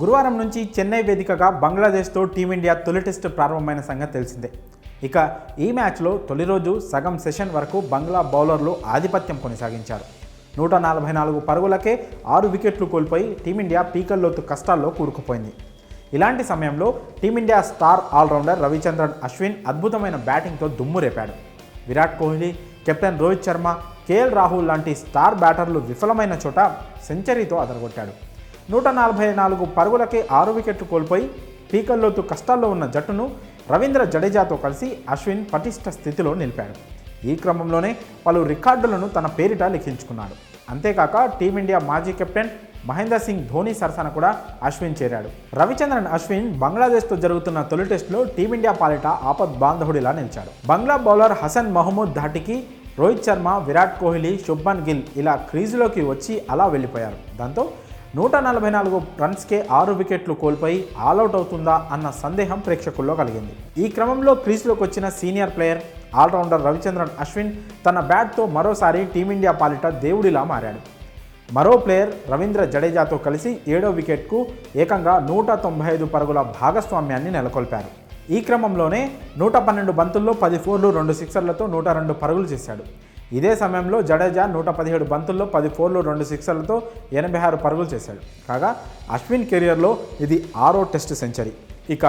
గురువారం నుంచి చెన్నై వేదికగా బంగ్లాదేశ్తో టీమిండియా తొలి టెస్టు ప్రారంభమైన సంగతి తెలిసిందే. ఇక ఈ మ్యాచ్లో తొలి రోజు సగం సెషన్ వరకు బంగ్లా బౌలర్లు ఆధిపత్యం కొనసాగించారు. నూట నలభై నాలుగు పరుగులకే ఆరు వికెట్లు కోల్పోయి టీమిండియా పీకల్లోతు కష్టాల్లో కూరుకుపోయింది. ఇలాంటి సమయంలో team India star allrounder Ravichandran Ashwin అద్భుతమైన బ్యాటింగ్తో దుమ్ము రేపాడు. విరాట్ కోహ్లీ కెప్టెన్ రోహిత్ శర్మ కేఎల్ రాహుల్ లాంటి స్టార్ బ్యాటర్లు విఫలమైన చోట సెంచరీతో అదరగొట్టాడు. నూట నలభై నాలుగు పరుగులకే ఆరు వికెట్లు కోల్పోయి పీకల్లోతు కష్టాల్లో ఉన్న జట్టును రవీంద్ర జడేజాతో కలిసి అశ్విన్ పటిష్ట స్థితిలో నిలిపాడు. ఈ క్రమంలోనే పలు రికార్డులను తన పేరిట లిఖించుకున్నాడు. అంతేకాక టీమిండియా మాజీ కెప్టెన్ మహేందర్ సింగ్ ధోని సరసన కూడా అశ్విన్ చేరాడు. రవిచంద్రన్ అశ్విన్ బంగ్లాదేశ్తో జరుగుతున్న తొలి టెస్టులో టీమిండియా పాలిట ఆపద్ బాంధవుడిలా నిలిచాడు. బంగ్లా బౌలర్ హసన్ మహమూద్ ధాటికి రోహిత్ శర్మ విరాట్ కోహ్లీ శుభ్మన్ గిల్ ఇలా క్రీజులోకి వచ్చి అలా వెళ్ళిపోయారు. దాంతో నూట నలభై నాలుగు రన్స్కే ఆరు వికెట్లు కోల్పోయి ఆలౌట్ అవుతుందా అన్న సందేహం ప్రేక్షకుల్లో కలిగింది. ఈ క్రమంలో క్రీజ్లోకి వచ్చిన senior player allrounder Ravichandran Ashwin తన బ్యాట్తో మరోసారి టీమిండియా పాలిట దేవుడిలా మారాడు. మరో ప్లేయర్ రవీంద్ర జడేజాతో కలిసి ఏడో వికెట్కు ఏకంగా నూట తొంభై ఐదు పరుగుల భాగస్వామ్యాన్ని నెలకొల్పారు. ఈ క్రమంలోనే నూట పన్నెండు బంతుల్లో పది ఫోర్లు రెండు సిక్సర్లతో నూట రెండు పరుగులు చేశాడు. ఇదే సమయంలో జడేజా నూట పదిహేడు బంతుల్లో పది ఫోర్లు రెండు సిక్సర్లతో ఎనభై ఆరు పరుగులు చేశాడు. కాగా అశ్విన్ కెరియర్లో ఇది ఆరో టెస్ట్ సెంచరీ. ఇక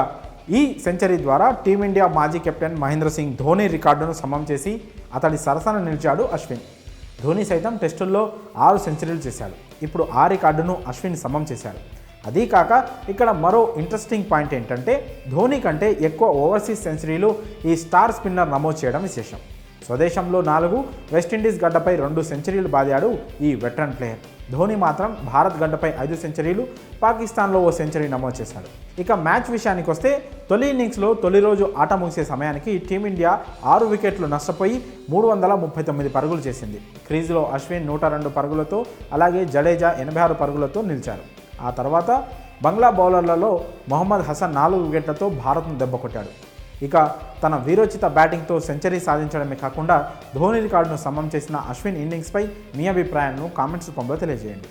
ఈ సెంచరీ ద్వారా టీమిండియా మాజీ కెప్టెన్ మహేంద్ర సింగ్ ధోని రికార్డును సమం చేసి అతడి సరసన నిలిచాడు అశ్విన్. ధోని సైతం టెస్టుల్లో ఆరు సెంచరీలు చేశాడు. ఇప్పుడు ఆ రికార్డును అశ్విన్ సమం చేశాడు. అదీ కాక ఇక్కడ మరో ఇంట్రెస్టింగ్ పాయింట్ ఏంటంటే ధోని కంటే ఎక్కువ ఓవర్సీస్ సెంచరీలు ఈ స్టార్ స్పిన్నర్ నమోదు చేయడం విశేషం. స్వదేశంలో నాలుగు వెస్టిండీస్ గడ్డపై రెండు సెంచరీలు బాదాడు ఈ వెటరన్ ప్లేయర్. ధోని మాత్రం భారత్ గడ్డపై ఐదు సెంచరీలు పాకిస్తాన్లో ఓ సెంచరీ నమోదు చేశాడు. ఇక మ్యాచ్ విషయానికి వస్తే తొలి ఇన్నింగ్స్లో తొలి రోజు ఆట ముగిసే సమయానికి టీమిండియా ఆరు వికెట్లు నష్టపోయి మూడు వందల ముప్పై తొమ్మిది పరుగులు చేసింది. క్రీజ్లో అశ్విన్ నూట రెండు పరుగులతో అలాగే జడేజా ఎనభై ఆరు పరుగులతో నిలిచారు. ఆ తర్వాత బంగ్లా బౌలర్లలో మొహమ్మద్ హసన్ నాలుగు వికెట్లతో భారత్ను దెబ్బకొట్టాడు ఇక తన వీరోచిత బ్యాటింగ్తో సెంచరీ సాధించడమే కాకుండా ధోని రికార్డును సమం చేసిన అశ్విన్ ఇన్నింగ్స్పై మీ అభిప్రాయాలను కామెంట్స్ రూపంలో తెలియజేయండి.